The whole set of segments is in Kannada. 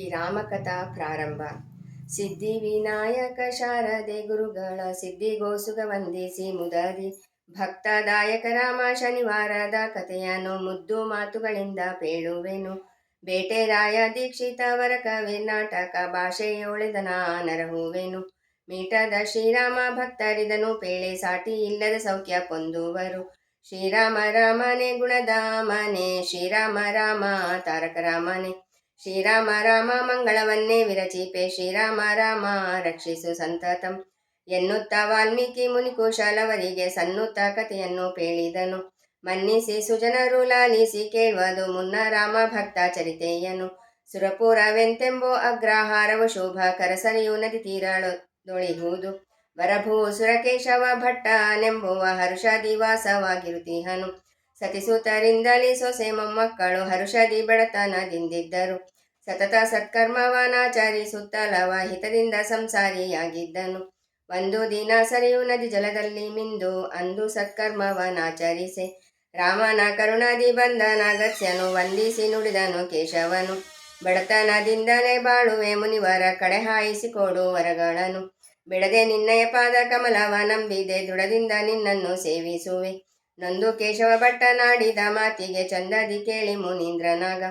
ಈ ರಾಮಕಥಾ ಪ್ರಾರಂಭ. ಸಿದ್ಧಿ ವಿನಾಯಕ ಶಾರದೆ ಗುರುಗಳ ಸಿದ್ಧಿಗೋಸುಗ ವಂದಿಸಿ ಮುದರಿ. ಭಕ್ತದಾಯಕ ರಾಮ ಶನಿವಾರದ ಕಥೆಯನ್ನು ಮುದ್ದು ಮಾತುಗಳಿಂದ ಪೇಳುವೆನು. ಬೇಟೆರಾಯ ದೀಕ್ಷಿತ ವರ ಕವಿ ನಾಟಕ ಭಾಷೆಯೊಳೆದನ ನರಹುವೆನು ಮೀಟದ ಶ್ರೀರಾಮ ಭಕ್ತರಿದನು ಪೇಳೆ ಸಾಟಿ ಇಲ್ಲದ ಸೌಖ್ಯ ಪೊಂದುವರು. ಶ್ರೀರಾಮ ರಾಮನೆ ಗುಣದಾಮನೆ, ಶ್ರೀರಾಮ ರಾಮ ತಾರಕ ರಾಮನೆ. ಶ್ರೀರಾಮ ರಾಮ ಮಂಗಳವನ್ನೇ ವಿರಚಿಪೆ. ಶ್ರೀರಾಮ ರಾಮ ರಕ್ಷಿಸು ಸಂತತಂ. ಎನ್ನುತ್ತ ವಾಲ್ಮೀಕಿ ಮುನಿಕುಶಾಲವರಿಗೆ ಸನ್ನುತ್ತ ಕಥೆಯನ್ನು ಪೇಳಿದನು. ಮನ್ನಿಸಿ ಸುಜನರು ಲಾಲಿಸಿ ಕೇಳುವುದು ಮುನ್ನ ರಾಮ ಭಕ್ತ ಚರಿತೆಯನು. ಸುರಪುರವೆಂತೆಂಬೋ ಅಗ್ರಹಾರವು ಶೋಭ ಕರಸರಿಯು ನದಿ ತೀರದೊಳಿಹುದು ವರಭೂ ಸುರಕೇಶವ ಭಟ್ಟನೆಂಬುವ ಹರುಷದಿ ವಾಸವಾಗಿರುತ್ತೀಹನು ಸತಿಸುತರಿಂದಲೇ ಸೊಸೆ ಮೊಮ್ಮಕ್ಕಳು ಹರುಷದಿ ಬಡತನದಿಂದಿದ್ದರು. ಸತತ ಸತ್ಕರ್ಮವನಾಚರಿಸುತ್ತಲವ ಹಿತದಿಂದ ಸಂಸಾರಿಯಾಗಿದ್ದನು. ಒಂದು ದಿನ ಸರಿಯು ನದಿ ಜಲದಲ್ಲಿ ಮಿಂದು ಅಂದು ಸತ್ಕರ್ಮವನಾಚರಿಸೆ ರಾಮನ ಕರುಣಾದಿ ಬಂದ ನಾಗತ್ಯನು ವಂದಿಸಿ ನುಡಿದನು ಕೇಶವನು. ಬಡತನದಿಂದಲೇ ಬಾಳುವೆ ಮುನಿವರ ಕಡೆ ಹಾಯಿಸಿಕೊಡು ವರಗಳನು. ಬಿಡದೆ ನಿನ್ನಯ ಪಾದ ಕಮಲವ ನಂಬಿದೆ ದೃಢದಿಂದ ನಿನ್ನನ್ನು ಸೇವಿಸುವೆ. ನೊಂದು ಕೇಶವ ಭಟ್ಟನಾಡಿದ ಮಾತಿಗೆ ಚಂದದಿ ಕೇಳಿ ಮುನೀಂದ್ರನಾಗ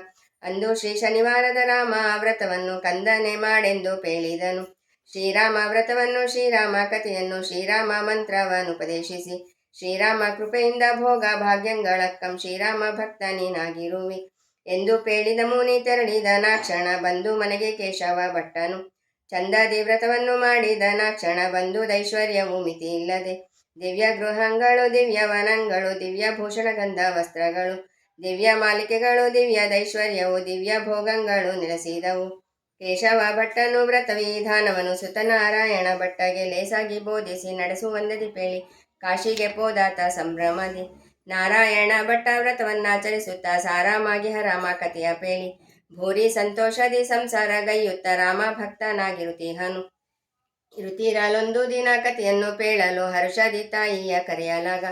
ಅಂದು ಶ್ರೀ ಶನಿವಾರದ ರಾಮ ವ್ರತವನ್ನು ಕಂದನೆ ಮಾಡೆಂದು ಪೇಳಿದನು. ಶ್ರೀರಾಮ ವ್ರತವನ್ನು ಶ್ರೀರಾಮ ಕಥೆಯನ್ನು ಶ್ರೀರಾಮ ಮಂತ್ರವನ್ನು ಉಪದೇಶಿಸಿ. ಶ್ರೀರಾಮ ಕೃಪೆಯಿಂದ ಭೋಗ ಭಾಗ್ಯಂಗಳಕ್ಕಂ ಶ್ರೀರಾಮ ಭಕ್ತ ನೀನಾಗಿರುವಿ ಎಂದು ಪೇಳಿದ ಮುನಿ ತೆರಳಿದ ನಾಕ್ಷಣ ಬಂದು ಮನೆಗೆ ಕೇಶವ ಭಟ್ಟನು. ಚಂದದಿ ವ್ರತವನ್ನು ಮಾಡಿದ ನಾಕ್ಷಣ ಬಂದು ದೈಶ್ವರ್ಯವು ಮಿತಿ ಇಲ್ಲದೆ ದಿವ್ಯ ಗೃಹಗಳು ದಿವ್ಯ ವನಗಳು ದಿವ್ಯ ಭೂಷಣ ಗಂಧ ವಸ್ತ್ರಗಳು ದಿವ್ಯ ಮಾಲಿಕೆಗಳು ದಿವ್ಯ ದೈಶ್ವರ್ಯವು ದಿವ್ಯ ಭೋಗಗಳು ನೆಲೆಸಿದವು. ಕೇಶವ ಭಟ್ಟನು ವ್ರತ ವಿಧಾನವನ್ನು ಸುತನಾರಾಯಣ ಭಟ್ಟಗೆ ಲೇಸಾಗಿ ಬೋಧಿಸಿ ನಡೆಸುವಂದದಿ ಪೇಳಿ ಕಾಶಿಗೆ ಪೋದಾತ ಸಂಭ್ರಮದಿ. ನಾರಾಯಣ ಭಟ್ಟ ವ್ರತವನ್ನಾಚರಿಸುತ್ತಾ ಸಾರಾಮಾಗಿ ಹರಾಮ ಕಥೆಯ ಪೇಳಿ. ಭೂರಿ ಸಂತೋಷದಿ ಸಂಸಾರ ಗೈಯುತ್ತ ರಾಮ ಭಕ್ತನಾಗಿರುತ್ತೀಹನು. ಇರುತ್ತೀರಲೊಂದು ದಿನ ಕಥೆಯನ್ನು ಪೇಳಲು ಹರ್ಷದಿ ತಾಯಿಯ ಕರೆಯಲಾಗ.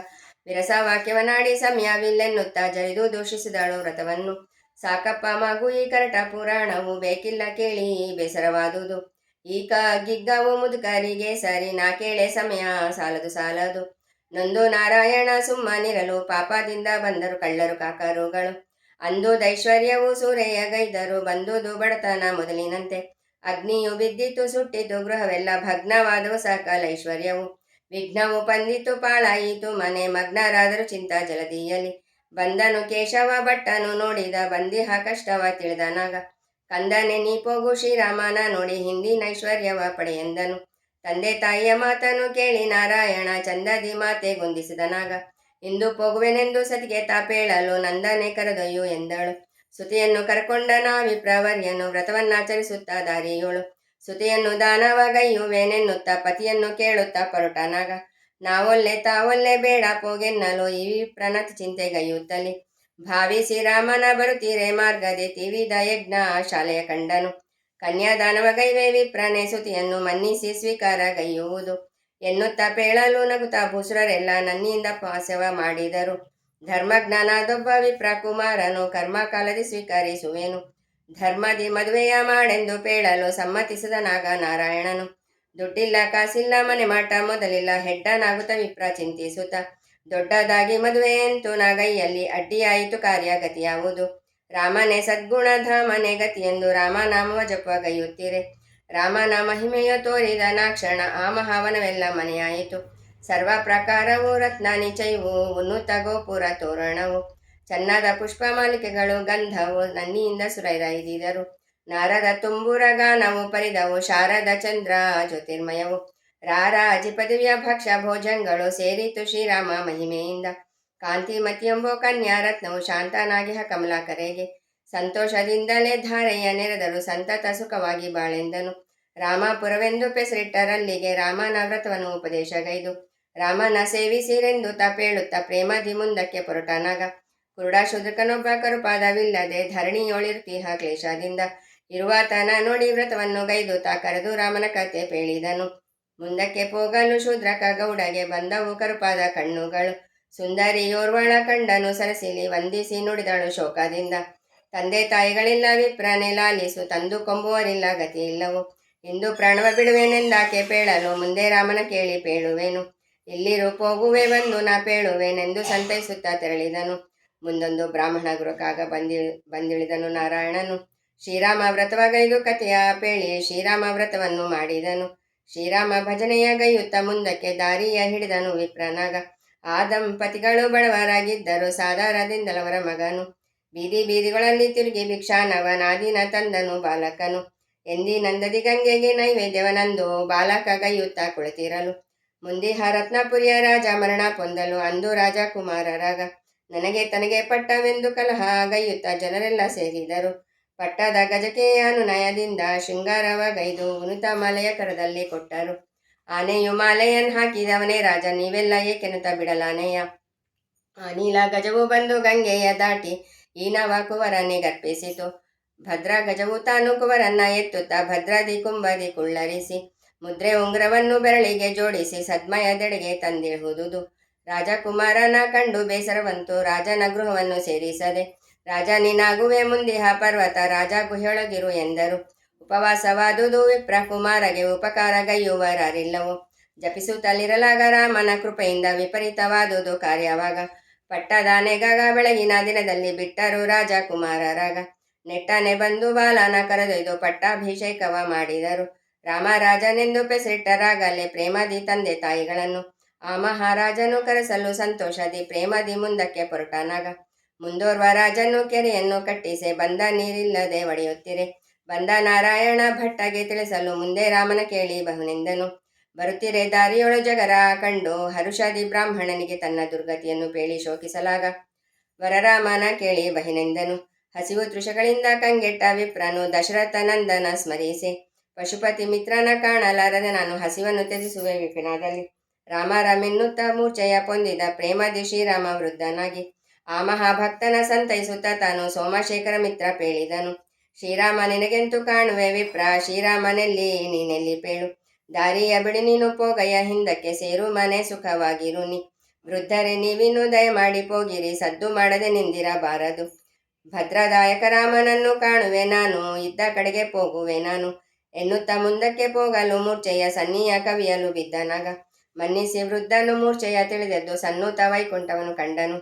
ವಿರಸ ವಾಕ್ಯವನಾಡಿ ಸಮಯವಿಲ್ಲೆನ್ನುತ್ತಾ ಜರಿದು ದೂಷಿಸಿದಳು ವ್ರತವನ್ನು. ಸಾಕಪ್ಪ ಮಗು, ಈ ಕರಟ ಪುರಾಣವು ಬೇಕಿಲ್ಲ ಕೇಳಿ ಬೇಸರವಾದುದು. ಈಗ ಗಿಗ್ಗವು ಮುದುಕರಿಗೆ ಸರಿ ನಾ ಕೇಳೆ ಸಮಯ ಸಾಲದು ಸಾಲದು. ನೊಂದು ನಾರಾಯಣ ಸುಮ್ಮನಿರಲು ಪಾಪದಿಂದ ಬಂದರು ಕಳ್ಳರು ಕಾಕರುಗಳು. ಅಂದು ದೈಶ್ವರ್ಯವು ಸೂರೆಯ ಗೈದರು ಬಂದುದು ಬಡತನ ಮೊದಲಿನಂತೆ. ಅಗ್ನಿಯು ಬಿದ್ದಿತು, ಸುಟ್ಟಿತು, ಗೃಹವೆಲ್ಲ ಭಗ್ನವಾದವು ಸಕಲ ಐಶ್ವರ್ಯವು. ವಿಘ್ನವು ಬಂದಿತು ಪಾಳಾಯಿತು, ಮನೆ ಮಗ್ನರಾದರೂ ಚಿಂತಾ ಜಲದಿಯಲ್ಲಿ. ಬಂದನು ಕೇಶವ, ಭಟ್ಟನು ನೋಡಿದ ಬಂದಿಹ ಕಷ್ಟವ ತಿಳಿದನಾಗ ಕಂದನೆ, ನೀ ಪೋಗು, ಶ್ರೀರಾಮನ ನೋಡಿ ಹಿಂದಿನ ಐಶ್ವರ್ಯವ ಪಡೆಯೆಂದನು ತಂದೆ ತಾಯಿಯ ಮಾತನು ಕೇಳಿ ನಾರಾಯಣ ಚಂದದಿ ಮಾತೆ ಗುಂದಿಸಿದನಾಗ ಇಂದು ಪೋಗುವೆನೆಂದು ಸತಿಗೆ ತಾಪೇಳಲು ನಂದನೆ ಕರೆದೊಯ್ಯು ಎಂದಳು. ಸುತಿಯನ್ನು ಕರ್ಕೊಂಡ ನಾವಿಪ್ರವರ್ಯನು ವ್ರತವನ್ನಾಚರಿಸುತ್ತಾ ದಾರಿಯೋಳು. ಸುತಿಯನ್ನು ದಾನವಗೈಯುವೆನೆನ್ನುತ್ತ ಪತಿಯನ್ನು ಕೇಳುತ್ತಾ ಪರಟನಾಗ ನಾವೊಲ್ಲೆ ತಾವೊಲ್ಲೆ ಬೇಡ ಪೋಗೆನ್ನಲು ಈ ವಿಪ್ರನತಿ ಚಿಂತೆಗೈಯುತ್ತಲಿ ಭಾವಿಸಿ ರಾಮನ ಬರುತ್ತೀರೆ ಮಾರ್ಗದೆ ತಿವಿದ ಯಜ್ಞ ಶಾಲೆಯ ಕಂಡನು. ಕನ್ಯಾದಾನವಗೈವೆ ವಿಪ್ರನೆ ಸುತಿಯನ್ನು ಮನ್ನಿಸಿ ಸ್ವೀಕಾರಗೈಯುವುದು ಎನ್ನುತ್ತಾ ಪೇಳಲು ನಗುತ್ತಾ ಭೂಸುರರೆಲ್ಲ ನನ್ನಿಂದ ಪಾಸವ ಮಾಡಿದರು. ಧರ್ಮಜ್ಞಾನದೊಬ್ಬ ವಿಪ್ರ ಕುಮಾರನು ಕರ್ಮಕಾಲದಿ ಸ್ವೀಕರಿಸುವೆನು ಧರ್ಮದಿ ಮದುವೆಯ ಮಾಡೆಂದು ಪೇಳಲು ಸಮ್ಮತಿಸಿದ ನಾಗ ನಾರಾಯಣನು. ದುಡ್ಡಿಲ್ಲ, ಕಾಸಿಲ್ಲ, ಮನೆ ಮಾಟ, ಮೊದಲಿಲ್ಲ, ಹೆಡ್ಡನಾಗುತ್ತ ವಿಪ್ರ ಚಿಂತಿಸುತ್ತ. ದೊಡ್ಡದಾಗಿ ಮದುವೆಯಂತೂ ನಾಗೈಯಲ್ಲಿ ಅಡ್ಡಿಯಾಯಿತು ಕಾರ್ಯಗತಿಯಾವುದು ರಾಮನೇ ಸದ್ಗುಣಧಾಮನೆ ಗತಿಯೆಂದು ರಾಮನಾಮವ ಜಪಗೈಯುತ್ತೀರೆ ರಾಮನ ಮಹಿಮೆಯ ತೋರಿದ ನಾಕ್ಷಣ, ಆ ಮಹಾವನವೆಲ್ಲ ಮನೆಯಾಯಿತು. ಸರ್ವ ಪ್ರಕಾರವು ರತ್ನ ನಿಚಯವು ಉನ್ನುತ ಗೋಪುರ ತೋರಣವು, ಚನ್ನದ ಪುಷ್ಪಮಾಲಿಕೆಗಳು, ಗಂಧವು ನನ್ನಿಯಿಂದ ಸುರೈರೈದಿದರು ನಾರದ ತುಂಬುರ ಗಾನವು ಪರಿದವು, ಶಾರದ ಚಂದ್ರ ಜ್ಯೋತಿರ್ಮಯವು. ರಾರಾಜಿ ಪದವಿಯ ಭಕ್ಷ ಭೋಜಂಗಳು ಸೇರಿತು ಶ್ರೀರಾಮ ಮಹಿಮೆಯಿಂದ. ಕಾಂತಿಮತಿಯೆಂಬೋ ಕನ್ಯಾ ರತ್ನವು ಶಾಂತನಾಗಿಹ ಕಮಲಾಕರೆಗೆ. ಸಂತೋಷದಿಂದಲೇ ಧಾರೆಯ ನೆರೆದರು ಸಂತತ ಸುಖವಾಗಿ ಬಾಳೆಂದನು. ರಾಮಾಪುರವೆಂದು ಪೆಸರಿಟ್ಟರಲ್ಲಿಗೆ ರಾಮನ ವ್ರತವನ್ನು ಉಪದೇಶಗೈದು ರಾಮನ ಸೇವಿಸಿರೆಂದು ತಪೇಳುತ್ತ ಪ್ರೇಮದಿ ಮುಂದಕ್ಕೆ ಪೊರಟನಾಗ ಕುರುಡ ಶುದ್ರಕನೊಬ್ಬ ಕರುಪಾದವಿಲ್ಲದೆ ಧರಣಿಯೊಳಿರ್ತಿಹ ಕ್ಲೇಶದಿಂದ. ಇರುವಾತನ ನೋಡಿ ವ್ರತವನ್ನು ಗೈದು ತಾ ಕರೆದು ರಾಮನ ಕತೆ ಪೇಳಿದನು. ಮುಂದಕ್ಕೆ ಪೋಗಲು ಶೂದ್ರಕ ಗೌಡಗೆ ಬಂದವು ಕರುಪಾದ ಕಣ್ಣುಗಳು. ಸುಂದರಿಯೋರ್ವಳ ಕಂಡನು ಸರಸಿಲಿ ವಂದಿಸಿ ನುಡಿದಳು ಶೋಕದಿಂದ. ತಂದೆ ತಾಯಿಗಳಿಲ್ಲ ವಿಪ್ರನೆ ಲಾಲಿಸು ತಂದು ಕೊಂಬುವರಿಲ್ಲ ಗತಿ ಇಲ್ಲವು ಇಂದು ಪ್ರಾಣವ ಬಿಡುವೆನೆಂದಾಕೆ ಪೇಳಲು ಮುಂದೆ ರಾಮನ ಕೇಳಿ ಪೇಳುವೆನು. ಇಲ್ಲಿರು ಹೋಗುವೆ ಬಂದು ನಾ ಪೇಳುವೆನೆಂದು ಸಂತೈಸುತ್ತಾ ತೆರಳಿದನು. ಮುಂದೊಂದು ಬ್ರಾಹ್ಮಣ ಗುರುಕಾಗ ಬಂದಿ, ಬಂದಿಳಿದನು ನಾರಾಯಣನು. ಶ್ರೀರಾಮ ವ್ರತವಾಗೈದು ಕಥೆಯ ಪೇಳಿ ಶ್ರೀರಾಮ ವ್ರತವನ್ನು ಮಾಡಿದನು. ಶ್ರೀರಾಮ ಭಜನೆಯ ಗೈಯುತ್ತ ಮುಂದಕ್ಕೆ ದಾರಿಯ ಹಿಡಿದನು ವಿಪ್ರನಾಗ. ಆ ದಂಪತಿಗಳು ಬಡವರಾಗಿದ್ದರು ಸಾಧಾರದಿಂದಲವರ ಮಗನು. ಬೀದಿ ಬೀದಿಗಳಲ್ಲಿ ತಿರುಗಿ ಭಿಕ್ಷಾನವನಾದಿನ ತಂದನು ಬಾಲಕನು. ಎಂದಿನಂದದಿ ಗಂಗೆಗೆ ನೈವೇದ್ಯವನಂದು ಬಾಲಕ ಗೈಯುತ್ತ ಕುಳಿತಿರಲು. ಮುಂದಿಹ ರತ್ನಪುರಿಯ ರಾಜ ಮರಣ ಪೊಂದಲು ಅಂದು ರಾಜಕುಮಾರರಾಗ ನನಗೆ ತನಗೆ ಪಟ್ಟವೆಂದು ಕಲಹ ಗೈಯುತ್ತ ಜನರೆಲ್ಲ ಸೇರಿದರು. ಪಟ್ಟದ ಗಜಕ್ಕೆ ಅನುನಯದಿಂದ ಶೃಂಗಾರವ ಗೈದು ಉನುತ ಮಾಲೆಯ ಕರದಲ್ಲಿ ಕೊಟ್ಟರು. ಆನೆಯು ಮಾಲೆಯನ್ನು ಹಾಕಿದವನೇ ರಾಜ, ನೀವೆಲ್ಲ ಏಕೆನುತ ಬಿಡಲಾನೆಯ? ಆ ನೀಲ ಗಜವು ಬಂದು ಗಂಗೆಯ ದಾಟಿ ಈನವ ಕುವರನ್ನೇ ಗರ್ಪಿಸಿತು. ಭದ್ರ ಗಜವು ತಾನು ಕುವರನ್ನ ಎತ್ತುತ್ತಾ ಭದ್ರದಿ ಕುಂಬದಿ ಕುಳ್ಳರಿಸಿ. ಮುದ್ರೆ ಉಂಗುರವನ್ನು ಬೆರಳಿಗೆ ಜೋಡಿಸಿ ಸದ್ಮಯದೆಡೆಗೆ ತಂದಿಹುದುದು ರಾಜಕುಮಾರನ ಕಂಡು ಬೇಸರವಂತು ರಾಜನ ಗೃಹವನ್ನು ಸೇರಿಸದೆ ರಾಜ ನೀನಾಗುವೆ ಮುಂದಿಹ ಪರ್ವತ ರಾಜ ಗುಹೆಯೊಳಗಿರು ಎಂದರು. ಉಪವಾಸವಾದುದು ವಿಪ್ರ ಕುಮಾರಗೆ ಉಪಕಾರಗೈಯುವರಾರಿಲ್ಲವು ಜಪಿಸುತ್ತಲಿರಲಾಗ ರಾಮನ ಕೃಪೆಯಿಂದ ವಿಪರೀತವಾದುದು ಕಾರ್ಯವಾಗ. ಪಟ್ಟದಾನೆಗಾಗ ಬೆಳಗಿನ ದಿನದಲ್ಲಿ ಬಿಟ್ಟರು ರಾಜಕುಮಾರರಾಗ. ನೆಟ್ಟನೆ ಬಂದು ಬಾಲನ ಕರೆದೊಯ್ದು ಪಟ್ಟಾಭಿಷೇಕವ ಮಾಡಿದರು. ರಾಮರಾಜನೆಂದು ಪೆಸರಿಟ್ಟರಾಗಲೇ ಪ್ರೇಮದಿ ತಂದೆ ತಾಯಿಗಳನ್ನು. ಆ ಮಹಾರಾಜನು ಕರೆಸಲು ಸಂತೋಷದಿ, ಪ್ರೇಮದಿ ಮುಂದಕ್ಕೆ ಪೊರಟನಾಗ, ಮುಂದೋರ್ವ ರಾಜನು ಕೆರೆಯನ್ನು ಕಟ್ಟಿಸಿ, ಬಂದ ನೀರಿಲ್ಲದೆ ಒಡೆಯುತ್ತಿರೆ. ಬಂದ ನಾರಾಯಣ ಭಟ್ಟಗೆ ತಿಳಿಸಲು ಮುಂದೆ ರಾಮನ ಕೇಳಿ ಬಹುನೆಂದನು ಬರುತ್ತಿರೆ ದಾರಿಯೊಳು ಜಗರ ಕಂಡು ಹರುಷಾದಿ ಬ್ರಾಹ್ಮಣನಿಗೆ ತನ್ನ ದುರ್ಗತಿಯನ್ನು ಪೇಳಿ ಶೋಕಿಸಲಾಗ. ವರರಾಮನ ಕೇಳಿ ಬಹಿನೆಂದನು ಹಸಿವು ತೃಷಗಳಿಂದ ಕಂಗೆಟ್ಟ ವಿಪ್ರನು ದಶರಥ ನಂದನ ಸ್ಮರಿಸಿ ಪಶುಪತಿ ಮಿತ್ರನ ಕಾಣಲಾರದೆ ನಾನು ಹಸಿವನ್ನು ತ್ಯಜಿಸುವೆ ವಿಪಿನದಲ್ಲಿ ರಾಮಾರಾಮೆನ್ನುತ್ತ ಮೂರ್ಛೆಯ ಪೊಂದಿದ ಪ್ರೇಮದಿ ಶ್ರೀರಾಮ ವೃದ್ಧನಾಗಿ. ಆ ಮಹಾಭಕ್ತನ ಸಂತೈಸುತ್ತ ತಾನು ಸೋಮಶೇಖರ ಮಿತ್ರ ಪೇಳಿದನು. ಶ್ರೀರಾಮ ನಿನಗೆಂತೂ ಕಾಣುವೆ ವಿಪ್ರ? ಶ್ರೀರಾಮನೆಲ್ಲಿ, ನೀನೆಲ್ಲಿ ಪೇಳು? ದಾರಿಯ ಬಿಡಿ ನೀನು ಪೋಗಯ್ಯ, ಹಿಂದಕ್ಕೆ ಸೇರು ಮನೆ ಸುಖವಾಗಿರು ನೀ. ವೃದ್ಧರೆ, ನೀವಿನ್ನು ದಯಮಾಡಿ ಪೋಗಿರಿ, ಸದ್ದು ಮಾಡದೆ ನಿಂದಿರಬಾರದು. ಭದ್ರದಾಯಕ ರಾಮನನ್ನು ಕಾಣುವೆ ನಾನು, ಇದ್ದ ಕಡೆಗೆ ಪೋಗುವೆ ನಾನು. ಎನ್ನುತ್ತಾ ಮುಂದಕ್ಕೆ ಹೋಗಲು ಮೂರ್ಛೆಯ ಸನ್ನಿಯ ಕವಿಯಲು ಬಿದ್ದನಾಗ ಮನ್ನಿಸಿ ವೃದ್ಧನು ಮೂರ್ಛೆಯ ತಿಳಿದೆದ್ದು ಸನ್ನೂತ ವೈಕುಂಠವನ್ನು ಕಂಡನು.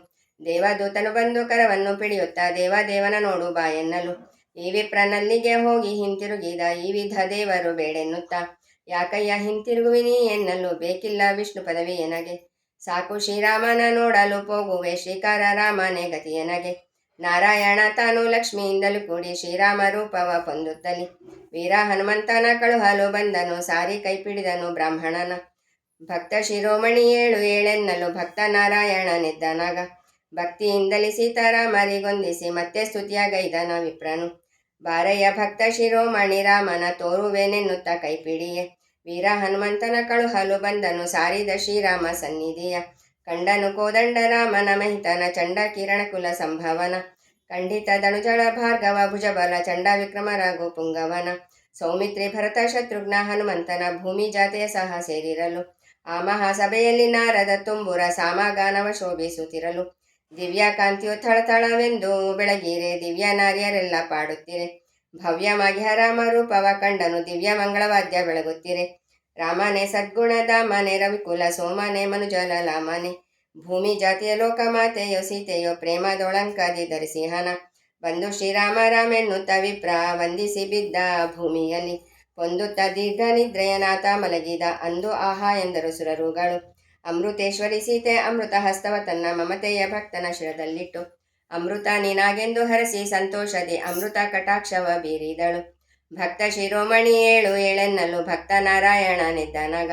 ದೇವದೂತನು ಬಂದು ಕರವನ್ನು ಪಿಡಿಯುತ್ತಾ ದೇವದೇವನ ನೋಡು ಬಾ ಎನ್ನಲು. ಈ ವಿಪ್ರನಲ್ಲಿಗೆ ಹೋಗಿ ಹಿಂತಿರುಗಿದ ಈ ವಿಧ ದೇವರು ಬೇಡೆನ್ನುತ್ತಾ, ಯಾಕಯ್ಯ ಹಿಂತಿರುಗುವಿನಿ ಎನ್ನಲು ಬೇಕಿಲ್ಲ ವಿಷ್ಣು ಪದವಿ ಎನಗೆ. ಸಾಕು ಶ್ರೀರಾಮನ ನೋಡಲು ಹೋಗುವೆ ಶ್ರೀಕಾರ ರಾಮನೇ ಗತಿಯನಗೆ. ನಾರಾಯಣ ತಾನು ಲಕ್ಷ್ಮಿಯಿಂದಲೂ ಕೂಡಿ ಶ್ರೀರಾಮ ರೂಪವ ಹೊಂದುತ್ತಲಿ ವೀರ ಹನುಮಂತನ ಕಳುಹಲು ಬಂದನು, ಸಾರಿ ಕೈಪಿಡಿದನು ಬ್ರಾಹ್ಮಣನ. ಭಕ್ತ ಶಿರೋಮಣಿ ಏಳು ಏಳೆನ್ನಲು ಭಕ್ತ ನಾರಾಯಣನಿದ್ದನಾಗ ಭಕ್ತಿಯಿಂದಲೇ ಸೀತಾರಾಮರಿಗೊಂದಿಸಿ ಮತ್ತೆ ಸ್ತುತಿಯಾಗೈದನ ವಿಪ್ರನು. ಬಾರಯ್ಯ ಭಕ್ತ ಶಿರೋಮಣಿ ರಾಮನ ತೋರುವೆನೆನ್ನುತ್ತ ಕೈಪಿಡಿಯೇ. ವೀರ ಹನುಮಂತನ ಕಳುಹಲು ಬಂದನು, ಸಾರಿದ ಶ್ರೀರಾಮ ಸನ್ನಿಧಿಯ. ಕಂಡನು ಕೋದಂಡ ರಾಮನ ಮಹಿತನ ಚಂಡ ಕಿರಣ ಕುಲ ಸಂಭವನ. ಖಂಡಿತ ದಣುಜಳ ಭಾರ್ಗವ ಭುಜಬಲ ಚಂಡ ವಿಕ್ರಮ ರಾಘು ಪುಂಗವನ. ಸೌಮಿತ್ರಿ ಭರತ ಶತ್ರುಘ್ನ ಹನುಮಂತನ ಭೂಮಿ ಜಾತೆಯ ಸಹ ಸೇರಿರಲು. ಆ ಮಹಾಸಭೆಯಲ್ಲಿ ನಾರದ ತುಂಬುರ ಸಾಮಗಾನವ ಶೋಭಿಸುತ್ತಿರಲು. ದಿವ್ಯಾ ಕಾಂತಿಯು ಥಳಥಳವೆಂದು ಬೆಳಗಿರೆ, ದಿವ್ಯ ನಾರಿಯರೆಲ್ಲ ಪಾಡುತ್ತಿರೆ. ಭವ್ಯವಾಗಿ ರಾಮ ರೂಪವ ಕಂಡನು ದಿವ್ಯ ಮಂಗಳವಾದ್ಯ ಬೆಳಗುತ್ತಿರೆ. ರಾಮನೇ ಸದ್ಗುಣಧಾಮನೆ ರವಿಕುಲ, ಸೋಮನೆ ಮನುಜನ ಲಾಮನೆ. ಭೂಮಿ ಜಾತಿಯ ಲೋಕ ಮಾತೆಯೋ ಸೀತೆಯೋ ಪ್ರೇಮದೊಳಂಕದಿ ಧರಿಸಿಹನ ಬಂದು ಶ್ರೀರಾಮ ರಾಮೆನ್ನುತ್ತ ವಿಪ್ರ ವಂದಿಸಿ ಬಿದ್ದ ಭೂಮಿಯಲ್ಲಿ. ಹೊಂದುತ್ತ ದೀರ್ಘ ನಿದ್ರೆಯನಾಥ ಮಲಗಿದ ಅಂದು ಆಹಾ ಎಂದರು ಸುರರುಗಳು. ಅಮೃತೇಶ್ವರಿ ಸೀತೆ ಅಮೃತ ಹಸ್ತವ ತನ್ನ ಮಮತೆಯ ಭಕ್ತನ ಶಿರದಲ್ಲಿಟ್ಟು. ಅಮೃತ ನೀನಾಗೆಂದು ಹರಸಿ ಸಂತೋಷದಿ ಅಮೃತ ಕಟಾಕ್ಷವ ಬೀರಿದಳು. ಭಕ್ತ ಶಿರೋಮಣಿ ಏಳು ಏಳೆನ್ನಲು ಭಕ್ತ ನಾರಾಯಣನಿದ್ದನಾಗ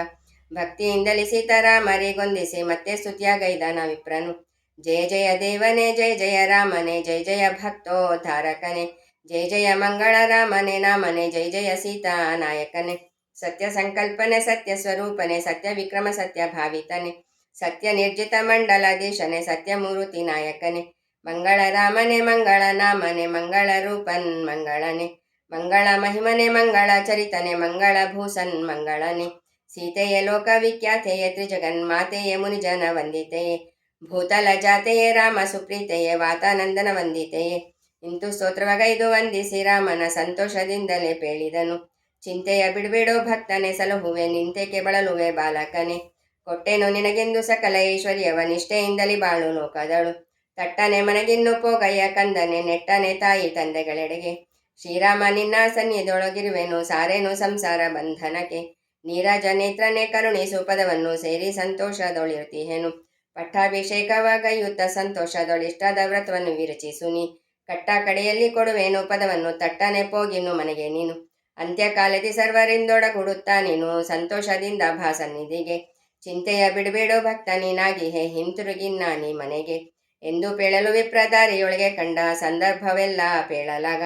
ಭಕ್ತಿಯಿಂದಲೇ ಸೀತಾರ ಮರಿಗೊಂದಿಸಿ ಮತ್ತೆ ಸ್ತುತಿಯಾಗೈದಾನ ವಿಪ್ರನು. ಜಯ ಜಯ ದೇವನೇ, ಜಯ ಜಯ ರಾಮನೇ, ಜಯ ಜಯ ಭಕ್ತೋ ಧಾರಕನೇ. ಜಯ ಜಯ ಮಂಗಳ ರಾಮನೇ, ನಾಮನೆ, ಜಯ ಜಯ ಸೀತಾ ನಾಯಕನೇ. ಸತ್ಯ ಸಂಕಲ್ಪನೆ, ಸತ್ಯ ಸ್ವರೂಪನೆ, ಸತ್ಯ ವಿಕ್ರಮ, ಸತ್ಯ ಭಾವಿತನೆ. ಸತ್ಯ ನಿರ್ಜಿತ ಮಂಡಲಾಧೀಶನೆ ಸತ್ಯ ಮೂರುತಿ ನಾಯಕನೇ. ಮಂಗಳ ರಾಮನೆ, ಮಂಗಳ ನಾಮನೆ, ಮಂಗಳ ರೂಪನ್ ಮಂಗಳನೆ. ಮಂಗಳ ಮಹಿಮನೆ, ಮಂಗಳ ಚರಿತನೆ, ಮಂಗಳ ಭೂಸನ್ ಮಂಗಳನೆ ಸೀತೆಯ ಲೋಕ ವಿಖ್ಯಾತೆಯೇ, ತ್ರಿಜಗನ್ಮಾತೆಯೇ, ಮುನಿಜನ ವಂದಿತೆಯೇ. ಭೂತಲ ಜಾತೆಯೇ, ರಾಮ ಸುಪ್ರೀತೆಯೇ, ವಾತಾನಂದನ ವಂದಿತೆಯೇ. ಇಂತು ಸ್ತೋತ್ರವಗೈದು ವಂದಿಸಿ, ರಾಮನ ಸಂತೋಷದಿಂದಲೇ ಪೇಳಿದನು. ಚಿಂತೆಯ ಬಿಡ್ಬಿಡೋ ಭಕ್ತನೆ, ಸಲಹುವೆ, ನಿಂತೆಕೆ ಬಳಲುವೆ ಬಾಲಕನೆ. ಕೊಟ್ಟೆನು ನಿನಗೆಂದು ಸಕಲ ಐಶ್ವರ್ಯವ, ನಿಷ್ಠೆಯಿಂದಲೇ ಬಾಳು ನೋಕದಳು ತಟ್ಟನೆ ಮನಗಿನ್ನು ಪೋಗಯ್ಯ, ಕಂದನೆ ನೆಟ್ಟನೆ ತಾಯಿ ತಂದೆಗಳೆಡೆಗೆ. ಶ್ರೀರಾಮ ನಿನ್ನ ಸನ್ನಿಧೊಳಗಿರುವೆನು ಸಾರೇನು ಸಂಸಾರ ಬಂಧನಕ್ಕೆ. ನೀರಜ ನೇತ್ರನೇ ಕರುಣಿಸು ಪದವನ್ನು ಸೇರಿ ಸಂತೋಷದೊಳಿರುತ್ತೀಹೆನು ಪಟ್ಟಾಭಿಷೇಕವಾಗಯುತ್ತ ಸಂತೋಷದೊಳಿಷ್ಟಾದ ವ್ರತವನ್ನು ವಿರಚಿಸು ನೀ. ಕಟ್ಟ ಕಡೆಯಲ್ಲಿ ಕೊಡುವೆನು ಪದವನ್ನು, ತಟ್ಟನೆ ಪೋಗಿನು ಮನೆಗೆ ನೀನು. ಅಂತ್ಯಕಾಲದಿ ಸರ್ವರಿಂದೊಡಗೂಡುತ್ತಾ ನೀನು, ಸಂತೋಷದಿಂದ ಭಾಸನ್ನಿಧಿಗೆ. ಚಿಂತೆಯ ಬಿಡಬೇಡು ಭಕ್ತ ನೀನಾಗಿ ಹೇ ಹಿಂತಿರುಗಿನ್ನ ನೀ ಮನೆಗೆ. ಎಂದು ಪೇಳಲು ವಿಪ್ರದಾರಿಯೊಳಗೆ ಕಂಡ ಸಂದರ್ಭವೆಲ್ಲ ಪೇಳಲಾಗ.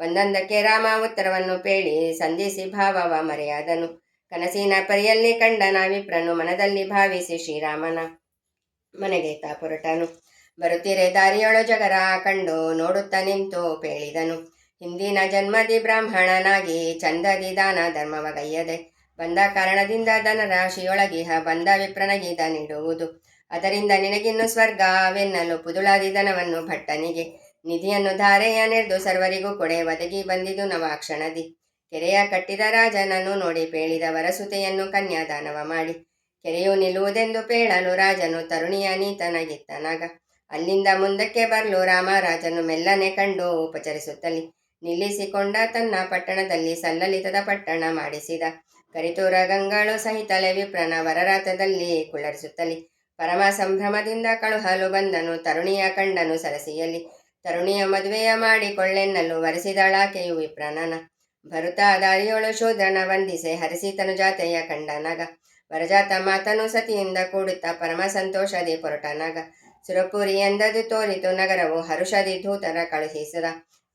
ಒಂದೊಂದಕ್ಕೆ ರಾಮ ಉತ್ತರವನ್ನು ಪೇಳಿ ಸಂಧಿಸಿ ಭಾವವ ಮರೆಯಾದನು. ಕನಸಿನ ಪರಿಯಲ್ಲಿ ಕಂಡನ ವಿಪ್ರನು ಮನದಲ್ಲಿ ಭಾವಿಸಿ ಶ್ರೀರಾಮನ ಮನೆಗೆ ತಾ ಹೊರಟನು ಬರುತ್ತಿರೆ ದಾರಿಯೊಳು ಜಗರ ಕಂಡು ನೋಡುತ್ತಾ ನಿಂತು ಪೇಳಿದನು. ಹಿಂದಿನ ಜನ್ಮದಿ ಬ್ರಾಹ್ಮಣನಾಗಿ ಚಂದದಿ ದಾನ ಧರ್ಮವಗೈಯದೆ ಬಂದ ಕಾರಣದಿಂದ ಧನರಾಶಿಯೊಳಗಿಹ ಬಂದ ವಿಪ್ರನಗೀದ ನೀಡುವುದು. ಅದರಿಂದ ನಿನಗಿನ್ನು ಸ್ವರ್ಗವೆನ್ನಲು ಪುದುಳಾದಿ ಧನವನ್ನು ಭಟ್ಟನಿಗೆ ನಿಧಿಯನ್ನು ಧಾರೆಯ ನೆರೆದು ಸರ್ವರಿಗೂ ಕೊಡೆ ಒದಗಿ ಬಂದಿದು ನವಾಕ್ಷಣದಿ. ಕೆರೆಯ ಕಟ್ಟಿದ ರಾಜನನ್ನು ನೋಡಿ ಪೇಳಿದ ವರಸುತೆಯನ್ನು ಕನ್ಯಾದಾನವ ಮಾಡಿ. ಕೆರೆಯು ನಿಲ್ಲುವುದೆಂದು ಪೇಳಲು ರಾಜನು ತರುಣಿಯ ನೀತನಗಿತ್ತನಾಗ ಅಲ್ಲಿಂದ ಮುಂದಕ್ಕೆ ಬರಲು ರಾಮರಾಜನು ಮೆಲ್ಲನೆ ಕಂಡು ಉಪಚರಿಸುತ್ತಲಿ. ನಿಲ್ಲಿಸಿಕೊಂಡ ತನ್ನ ಪಟ್ಟಣದಲ್ಲಿ ಸಲ್ಲಲಿತದ ಪಟ್ಟಣ ಮಾಡಿಸಿದ. ಕರಿತೂರ ಗಂಗಳು ಸಹಿತಲೆ ವಿಪ್ರನ ವರರಾತದಲ್ಲಿ ಕುಳ್ಳರಿಸುತ್ತಲಿ. ಪರಮ ಸಂಭ್ರಮದಿಂದ ಕಳುಹಲು ಬಂದನು ತರುಣಿಯ ಕಂಡನು ಸರಸಿಯಲ್ಲಿ. ತರುಣಿಯ ಮದುವೆಯ ಮಾಡಿಕೊಳ್ಳೆನ್ನಲು ವರೆಸಿದಳಾಕೆಯು ವಿಪ್ರನನ. ಭರುತ ದಾರಿಯೊಳು ಶೂದ್ರನ ವಂದಿಸೆ ಹರಿಸಿತನು ಜಾತೆಯ ಕಂಡನಾಗ ವರಜಾತ ಮಾತನು ಸತಿಯಿಂದ ಕೂಡುತ್ತಾ ಪರಮ ಸಂತೋಷದಿ ಪೊರಟನಗ ಸುರಪುರಿ ಎಂದದು ತೋರಿತು ನಗರವು ಹರುಷದಿ ಧೂತರ ಕಳುಹಿಸಿದ.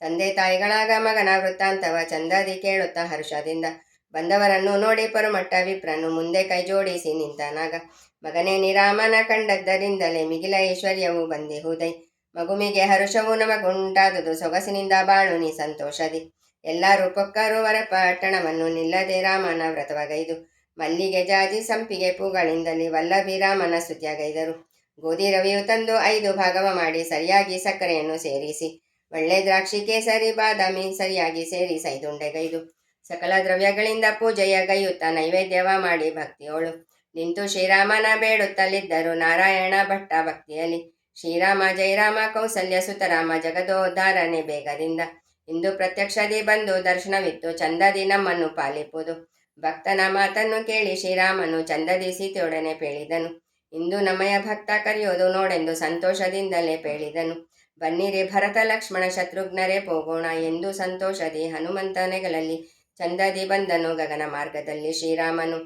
ತಂದೆ ತಾಯಿಗಳಾಗ ಮಗನ ವೃತ್ತಾಂತವ ಚಂದದಿ ಕೇಳುತ್ತಾ ಹರುಷದಿಂದ. ಬಂದವರನ್ನು ನೋಡಿ ಪರಮಟ್ಟ ವಿಪ್ರನು ಮುಂದೆ ಕೈ ಜೋಡಿಸಿ ನಿಂತನಾಗ ಮಗನೇ, ನಿರಾಮನ ಕಂಡದ್ದರಿಂದಲೇ ಮಿಗಿಲ ಐಶ್ವರ್ಯವು ಬಂದಿಹುದೈ ಮಗುಮಿಗೆ ಹರುಷವು ನಮಗುಂಟಾದುದು. ಸೊಗಸಿನಿಂದ ಬಾಳು, ನೀ ಸಂತೋಷದಿ. ಎಲ್ಲರೂ ಪೊಕ್ಕರು ವರ ಪಟ್ಟಣವನ್ನು ನಿಲ್ಲದೆ ರಾಮನ ವ್ರತವಗೈದು. ಮಲ್ಲಿಗೆ ಜಾಜಿ ಸಂಪಿಗೆ ಪೂಗಳಿಂದಲೇ ವಲ್ಲಭಿ ರಾಮನ ಸುದ್ದಿಯಾಗೈದರು ಗೋಧಿ ರವಿಯು ತಂದು ಐದು ಭಾಗವ ಮಾಡಿ ಸರಿಯಾಗಿ ಸಕ್ಕರೆಯನ್ನು ಸೇರಿಸಿ, ಒಳ್ಳೆ ದ್ರಾಕ್ಷಿ ಕೇಸರಿ, ಬಾದಾಮಿ ಸರಿಯಾಗಿ ಸೇರಿ ಸೈದುಂಡೆಗೈದು. ಸಕಲ ದ್ರವ್ಯಗಳಿಂದ ಪೂಜೆಯ ಗೈಯುತ್ತ ನೈವೇದ್ಯವ ಮಾಡಿ ಭಕ್ತಿಯೋಳು. ನಿಂತು ಶ್ರೀರಾಮನ ಬೇಡುತ್ತಲಿದ್ದರು ನಾರಾಯಣ ಭಟ್ಟ ಭಕ್ತಿಯಲ್ಲಿ. ಶ್ರೀರಾಮ ಜಯರಾಮ ಕೌಸಲ್ಯ, ಸುತರಾಮ ಜಗದೋದ್ಧಾರನೆ ಬೇಗದಿಂದ ಇಂದು ಪ್ರತ್ಯಕ್ಷದಿ ಬಂದು ದರ್ಶನವಿತ್ತು. ಚಂದದಿ ನಮ್ಮನ್ನು ಪಾಲಿಪುದು. ಭಕ್ತನ ಮಾತನ್ನು ಕೇಳಿ ಶ್ರೀರಾಮನು ಚಂದದಿ ಸೀತೆಯೊಡನೆ ಪೇಳಿದನು. ಇಂದು ನಮಯ ಭಕ್ತ ಕರೆಯೋದು ನೋಡೆಂದು ಸಂತೋಷದಿಂದಲೇ ಪೇಳಿದನು. ಬನ್ನಿರಿ ಭರತ ಲಕ್ಷ್ಮಣ ಶತ್ರುಘ್ನರೇ ಹೋಗೋಣ ಎಂದು ಸಂತೋಷದಿ ಹನುಮಂತನೆಗಳಲ್ಲಿ ಚಂದದಿ ಬಂದನು ಗಗನ ಮಾರ್ಗದಲ್ಲಿ ಶ್ರೀರಾಮನು.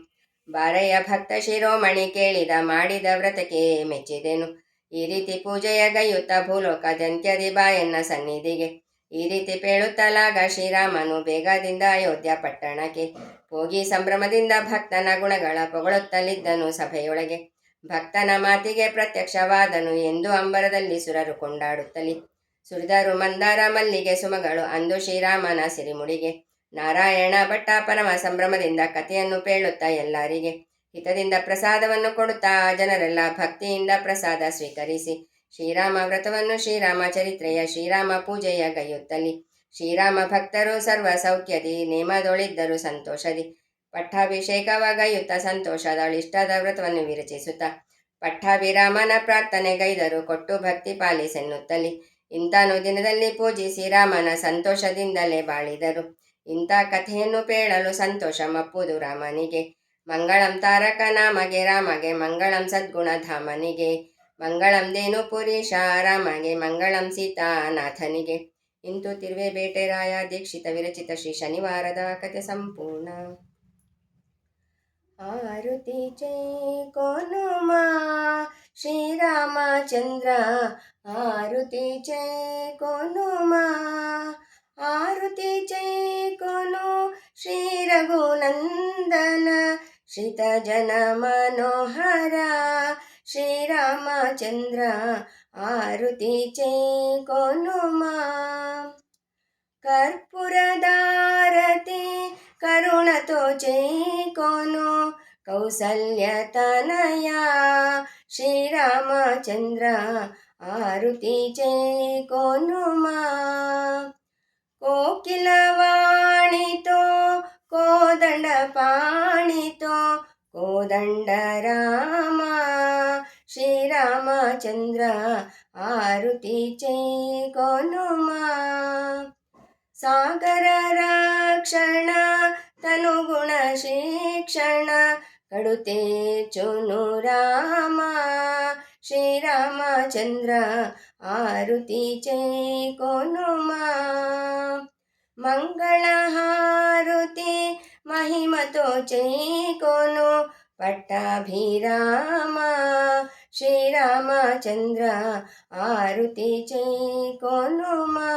ಬಾರಯ್ಯ ಭಕ್ತ ಶಿರೋಮಣಿ ಕೇಳಿದ ಮಾಡಿದ ವ್ರತಕ್ಕೆ ಮೆಚ್ಚಿದೆನು. ಈ ರೀತಿ ಪೂಜೆಯ ಗೈಯುತ್ತ ಭೂಲೋಕದಂತ್ಯದಿ ಬಾಯನ್ನ ಸನ್ನಿಧಿಗೆ. ಈ ರೀತಿ ಪೇಳುತ್ತಲಾಗ ಶ್ರೀರಾಮನು ಬೇಗದಿಂದ ಅಯೋಧ್ಯ ಪಟ್ಟಣಕ್ಕೆ ಹೋಗಿ ಸಂಭ್ರಮದಿಂದ ಭಕ್ತನ ಗುಣಗಳ ಪೊಗಳುತ್ತಲಿದ್ದನು ಸಭೆಯೊಳಗೆ. ಭಕ್ತನ ಮಾತಿಗೆ ಪ್ರತ್ಯಕ್ಷವಾದನು ಎಂದು ಅಂಬರದಲ್ಲಿ ಸುರರು ಕೊಂಡಾಡುತ್ತಲಿ. ಸುರಿದರು ಮಂದಾರ ಮಲ್ಲಿಗೆ ಸುಮಗಳು ಅಂದು ಶ್ರೀರಾಮನ ಸಿರಿಮುಡಿಗೆ. ನಾರಾಯಣ ಭಟ್ಟ ಪರಮ ಸಂಭ್ರಮದಿಂದ ಕಥೆಯನ್ನು ಪೇಳುತ್ತ ಎಲ್ಲರಿಗೆ ಹಿತದಿಂದ ಪ್ರಸಾದವನ್ನು ಕೊಡುತ್ತಾ ಜನರೆಲ್ಲ ಭಕ್ತಿಯಿಂದ ಪ್ರಸಾದ ಸ್ವೀಕರಿಸಿ. ಶ್ರೀರಾಮ ವ್ರತವನ್ನು ಶ್ರೀರಾಮ ಚರಿತ್ರೆಯ ಶ್ರೀರಾಮ ಪೂಜೆಯ ಗೈಯುತ್ತಲಿ ಶ್ರೀರಾಮ ಭಕ್ತರು ಸರ್ವ ಸೌಖ್ಯದಿ, ನೇಮದೊಳಿದ್ದರು ಸಂತೋಷದಿ. ಪಟ್ಟಾಭಿಷೇಕವಾಗಯುತ್ತ ಸಂತೋಷದಳಿಷ್ಟದ ವ್ರತವನ್ನು ವಿರಚಿಸುತ್ತ. ಪಟ್ಟಾಭಿರಾಮನ ಪ್ರಾರ್ಥನೆ ಗೈದರು ಕೊಟ್ಟು ಭಕ್ತಿ ಪಾಲಿಸೆನ್ನುತ್ತಲಿ ಇಂತಾನು ದಿನದಲ್ಲಿ ಪೂಜಿಸಿ ರಾಮನ ಸಂತೋಷದಿಂದಲೇ ಬಾಳಿದರು. ಇಂಥ ಕಥೆಯನ್ನು ಪೇಳಲು ಸಂತೋಷ ಮಪ್ಪುದು ರಾಮನಿಗೆ. ಮಂಗಳಂ ತಾರಕ ನಾಮಗೆ ರಾಮಗೆ, ಮಂಗಳಂ ಸದ್ಗುಣಧಾಮನಿಗೆ, ಮಂಗಳಂ ದೇನು ಪುರೀಶ ರಾಮಗೆ, ಮಂಗಳಂ ಸೀತಾನಾಥನಿಗೆ. ಇಂತು ತಿರುವೆ ಬೇಟೆರಾಯ ದೀಕ್ಷಿತ ವಿರಚಿತ ಶ್ರೀ ಶನಿವಾರದ ಕತೆ ಸಂಪೂರ್ಣ. ಆರುತಿ ಚೈ ಕೋನುಮಾ, ಶ್ರೀರಾಮಚಂದ್ರ. ಆರುತಿ ಚೈ ಕೋನುಮಾ, ಆರುತಿ ಚೈ ಕೋನು ಶ್ರೀ ರಘುನಂದನ. శ్రీతజన మనోహర శ్రీరామచంద్ర ఆరుతి చేకొనుమా. కర్పూరదారతి కరుణతో చేకొను కౌసల్యతనయా శ్రీరామచంద్ర ఆరుతి చేకొనుమా. కోకిలవాణితో కోదండ పాణితో కోదండ రామ శ్రీరామచంద్ర ఆరుతి చేకొనుమా. సాగర రక్షణ తనుగుణ శిక్షణ కడుతే చును రామ శ్రీరామచంద్ర ఆరుతి చేకొనుమా. ಮಂಗಳಹಾರುತಿ ಮಹಿಮತೋ ಚೈಕೋನು ಪಟ್ಟಾಭಿರಾಮ ಶ್ರೀರಾಮಚಂದ್ರ ಆರುತಿ ಚೈಕೋನು ಮಾ